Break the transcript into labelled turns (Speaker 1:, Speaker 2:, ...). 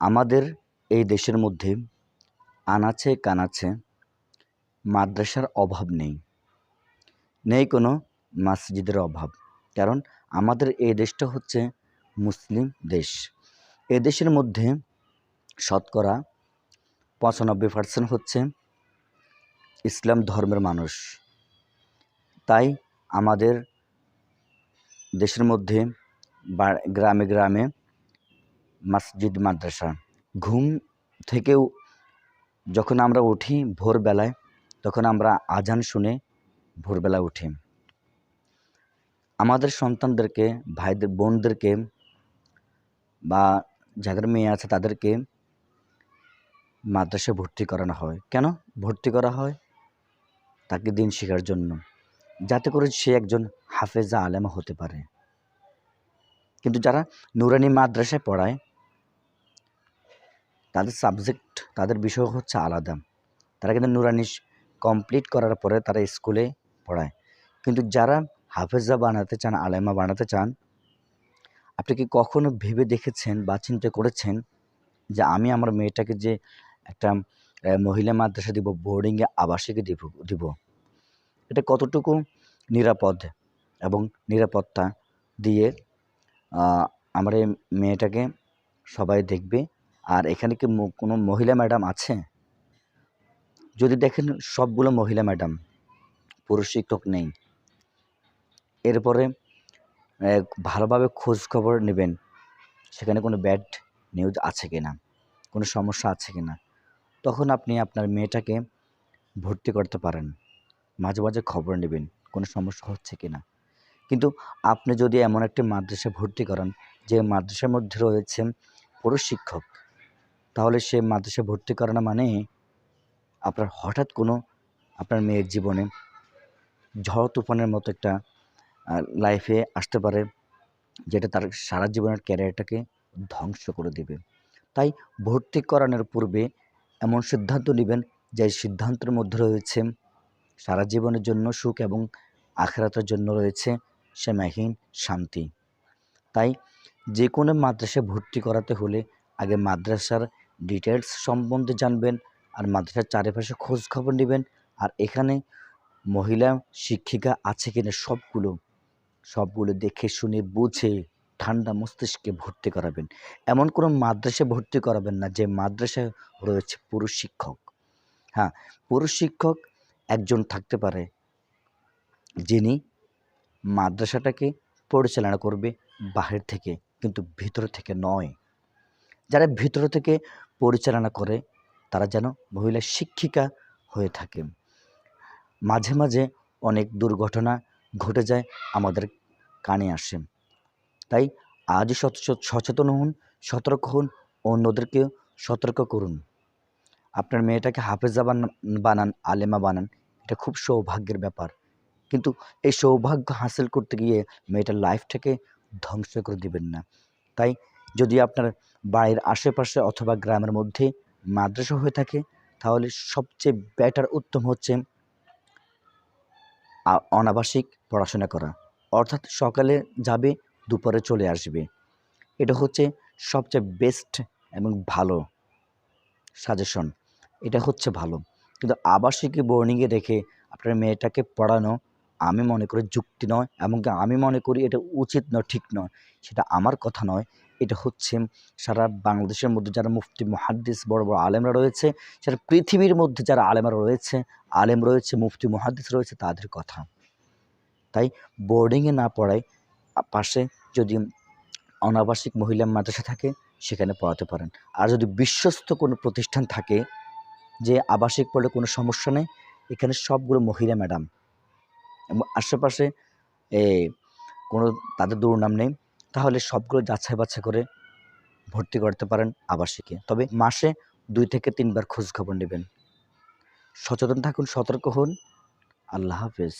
Speaker 1: আমাদের এই দেশের মধ্যে আনাচে কানাচে মাদ্রাসার অভাব নেই। নেই কোনো মসজিদের অভাব। কারণ আমাদের এই দেশটা হচ্ছে মুসলিম দেশ। এ দেশের মধ্যে শতকরা পঁচানব্বই পার্সেন্ট হচ্ছে ইসলাম ধর্মের মানুষ। তাই আমাদের দেশের মধ্যে গ্রামে গ্রামে মসজিদ, মাদ্রাসা। ঘুম থেকেও যখন আমরা উঠি ভোরবেলায়, তখন আমরা আজান শুনে ভোরবেলা উঠি। আমাদের সন্তানদেরকে, ভাইদের, বোনদেরকে বা যাদের মেয়ে আছে তাদেরকে মাদ্রাসায় ভর্তি করানো হয়। কেন? ভর্তি করা হয় তাকে দিন শেখার জন্য। যাতে করে সে একজন হাফেজা আলেমা হতে পারে। কিন্তু যারা নুরানি মাদ্রাসায় পড়ায় তাদের সাবজেক্ট তাদের বিষয় হচ্ছে আলাদা। তারা কিন্তু নুরানি কমপ্লিট করার পরে তারা স্কুলে পড়ায়। কিন্তু যারা হাফেজা বানাতে চান আলেমা বানাতে চান, আপনি কি কখনো ভেবে দেখেছেন বা চিন্তা করেছেন যে আমি আমার মেয়েটাকে যে একটা মহিলা মাদ্রাসা দিব বোর্ডিংয়ে আবাসিকে দিব দিব? এটা কতটুকু নিরাপদ এবং নিরাপত্তা দিয়ে আমার এই মেয়েটাকে সবাই দেখবে আর এখানে কি কোনো মহিলা ম্যাডাম আছে? যদি দেখেন সবগুলো মহিলা ম্যাডাম, পুরুষ শিক্ষক নেই। এরপরে ভালোভাবে খোঁজ খবর নেবেন, সেখানে কোনো ব্যাড নিউজ আছে কি না কোনো সমস্যা আছে কি না তখন আপনি আপনার মেয়েটাকে ভর্তি করতে পারেন। মাঝে মাঝে খবর নেবেন, কোনো সমস্যা হচ্ছে কি না কিন্তু আপনি যদি এমন একটি মাদ্রাসা ভর্তি করান, যে মাদ্রাসার মধ্যে রয়েছে পুরুষ শিক্ষক তাহলে সে মাদ্রাসা ভর্তি করানো মানে আপনার হঠাৎ কোনো আপনার মেয়ের জীবনে ঝড় তুফানের মতো একটা লাইফে আসতে পারে, যেটা তার সারা জীবনের ক্যারিয়ারটাকে ধ্বংস করে দেবে। তাই ভর্তি করানোর পূর্বে এমন সিদ্ধান্ত নেবেন যে সিদ্ধান্তের মধ্যে রয়েছে, সারা জীবনের জন্য সুখ এবং আখেরাতের জন্য রয়েছে সীমাহীন শান্তি। তাই যে কোনো মাদ্রাসায় ভর্তি করাতে হলে আগে মাদ্রাসার ডিটেলস সম্বন্ধে জানবেন আর মাদ্রাসার চারিপাশে খোঁজ খবর নেবেন আর এখানে মহিলা শিক্ষিকা আছে কিনা সবগুলো সবগুলো দেখে শুনে বুঝে ঠান্ডা মস্তিষ্কে ভর্তি করাবেন। এমন কোনো মাদ্রাসায় ভর্তি করাবেন না যে মাদ্রাসায় রয়েছে পুরুষ শিক্ষক। হ্যাঁ পুরুষ শিক্ষক একজন থাকতে পারে যিনি মাদ্রাসাটাকে পরিচালনা করবে বাহির থেকে, কিন্তু ভিতর থেকে নয়। যারা ভিতর থেকে পরিচালনা করে, তারা যেন মহিলা শিক্ষিকা হয়ে থাকে। মাঝে মাঝে অনেক দুর্ঘটনা ঘটে যায় আমাদের কানে আসে। তাই আজ সচ- সচেতন হন, সতর্ক হন অন্যদেরকেও সতর্ক করুন। আপনার মেয়েটাকে হাফেজা বানান, আলেমা বানান, এটা খুব সৌভাগ্যের ব্যাপার। কিন্তু এই সৌভাগ্য হাসিল করতে গিয়ে মেয়েটার লাইফটাকে ধ্বংস করে দিবেন না। তাই যদি আপনার বাড়ির আশেপাশে অথবা গ্রামের মধ্যে মাদ্রাসা হয়ে থাকে, তাহলে সবচেয়ে বেটার উত্তম হচ্ছে অনাবাসিক পড়াশোনা করা। অর্থাৎ সকালে যাবে, দুপুরে চলে আসবে। এটা হচ্ছে সবচেয়ে বেস্ট এবং ভালো সাজেশন এটা হচ্ছে ভালো। কিন্তু আবাসিকে বোর্ডিংয়ে রেখে আপনার মেয়েটাকে পড়ানো আমি মনে করি যুক্তি নয় এবং আমি মনে করি এটা উচিত নয়, ঠিক নয়। সেটা আমার কথা নয় এটা হচ্ছে সারা বাংলাদেশের মধ্যে যারা মুফতি, মহাদ্দিস, বড় বড় আলেমরা রয়েছে, সারা পৃথিবীর মধ্যে যারা আলেমরা রয়েছে, আলেম রয়েছে, মুফতি, মহাদ্দিস রয়েছে, তাদের কথা। তাই বোর্ডিংয়ে না পড়ায় পাশে যদি অনাবাসিক মহিলা মাদ্রাসা থাকে, সেখানে পড়াতে পারেন। আর যদি বিশ্বস্ত কোনো প্রতিষ্ঠান থাকে, যে আবাসিক পড়লে কোনো সমস্যা নেই, এখানে সবগুলো মহিলা ম্যাডাম এবং আশেপাশে কোনো তাদের দুর্নাম নেই তাহলে সবগুলো যাচাই বাছাই করে ভর্তি করতে পারেন আবাসিকে। তবে মাসে দুই থেকে তিনবার খোঁজখবর নেবেন। সচেতন থাকুন, সতর্ক হন। আল্লাহ হাফেজ।